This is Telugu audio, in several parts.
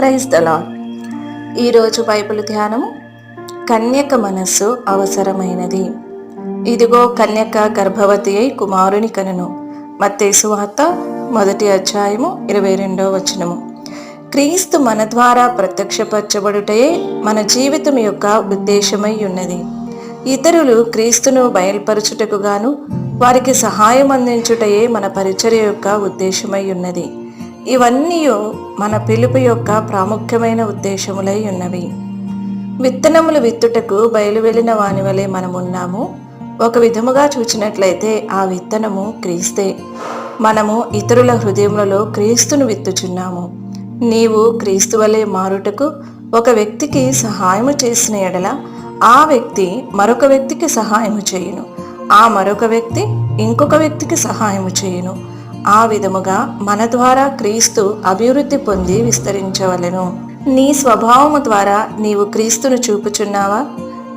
ప్రైజ్ ద ఈరోజు బైబిల్ ధ్యానము కన్యక మనస్సు అవసరమైనది. ఇదిగో కన్యక గర్భవతి అయి కుమారుని కనును. మత్తేసు వార్త మొదటి అధ్యాయము ఇరవై రెండవ వచనము. క్రీస్తు మన ద్వారా ప్రత్యక్షపరచబడుటయే మన జీవితం యొక్క ఉద్దేశమై ఉన్నది. ఇతరులు క్రీస్తును బయలుపరచుటకు గాను వారికి సహాయం అందించుటయే మన పరిచర్య యొక్క ఉద్దేశమై ఉన్నది. ఇవన్నీ మన పిలుపు యొక్క ప్రాముఖ్యమైన ఉద్దేశములై ఉన్నవి. విత్తనములు విత్తుటకు బయలువెళ్ళిన వాని వలె మనమున్నాము. ఒక విధముగా చూచినట్లయితే ఆ విత్తనము క్రీస్తే. మనము ఇతరుల హృదయములలో క్రీస్తును విత్తుచున్నాము. నీవు క్రీస్తు వలె మారుటకు ఒక వ్యక్తికి సహాయము చేసిన ఎడల ఆ వ్యక్తి మరొక వ్యక్తికి సహాయము చేయును. ఆ మరొక వ్యక్తి ఇంకొక వ్యక్తికి సహాయము చేయును. ఆ విధముగా మన ద్వారా క్రీస్తు అభివృద్ధి పొంది విస్తరించవలెను. నీ స్వభావము ద్వారా నీవు క్రీస్తును చూపుచున్నావా?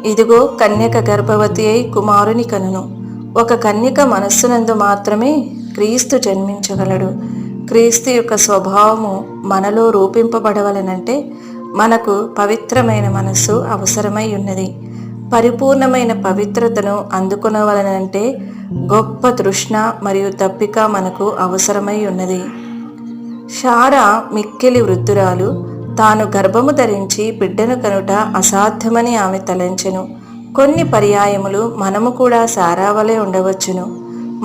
ఇదిగో కన్యక గర్భవతి అయి కుమారుని కనును. ఒక కన్యక మనస్సునందు మాత్రమే క్రీస్తు జన్మించగలడు. క్రీస్తు యొక్క స్వభావము మనలో రూపింపబడవలనంటే మనకు పవిత్రమైన మనస్సు అవసరమై ఉన్నది. పరిపూర్ణమైన పవిత్రతను అందుకునవలనంటే గొప్ప తృష్ణ మరియు తప్పిక మనకు అవసరమై ఉన్నది. షారా మిక్కిలి వృద్ధురాలు. తాను గర్భము ధరించి బిడ్డను కనుట అసాధ్యమని ఆమె తలంచెను. కొన్ని పర్యాయములు మనము కూడా సారావలే ఉండవచ్చును.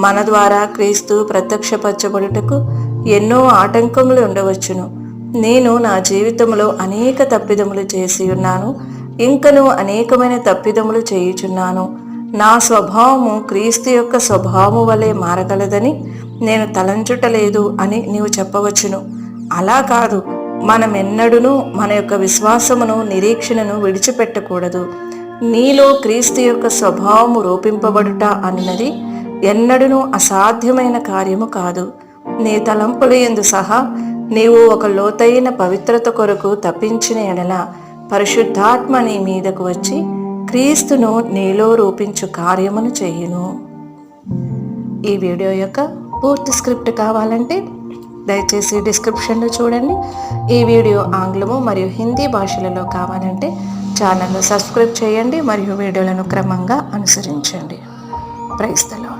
మన ద్వారా క్రీస్తు ప్రత్యక్షపరచబడుటకు ఎన్నో ఆటంకములు ఉండవచ్చును. నేను నా జీవితంలో అనేక తప్పిదములు చేసి ఉన్నాను ఇంకను అనేకమైన తప్పిదములు చేయుచున్నాను. నా స్వభావము క్రీస్తు యొక్క స్వభావము వలె మారగలదని నేను తలంచుటలేదు అని నీవు చెప్పవచ్చును. అలా కాదు మనం ఎన్నడూనూ మన యొక్క విశ్వాసమును నిరీక్షణను విడిచిపెట్టకూడదు. నీలో క్రీస్తు యొక్క స్వభావము రూపింపబడుట అన్నది ఎన్నడూనూ అసాధ్యమైన కార్యము కాదు. నీ తలంపుల ఎందు సహా నీవు ఒక లోతైన పవిత్రత కొరకు తప్పించిన ఎడల పరిశుద్ధాత్మ నీ మీదకు వచ్చి క్రీస్తును నీలో రూపించు కార్యమును చేయును. ఈ వీడియో యొక్క పూర్తి స్క్రిప్ట్ కావాలంటే దయచేసి డిస్క్రిప్షన్లో చూడండి. ఈ వీడియో ఆంగ్లము మరియు హిందీ భాషలలో కావాలంటే ఛానల్ను సబ్స్క్రైబ్ చేయండి మరియు వీడియోలను క్రమంగా అనుసరించండి. ప్రైస్తలో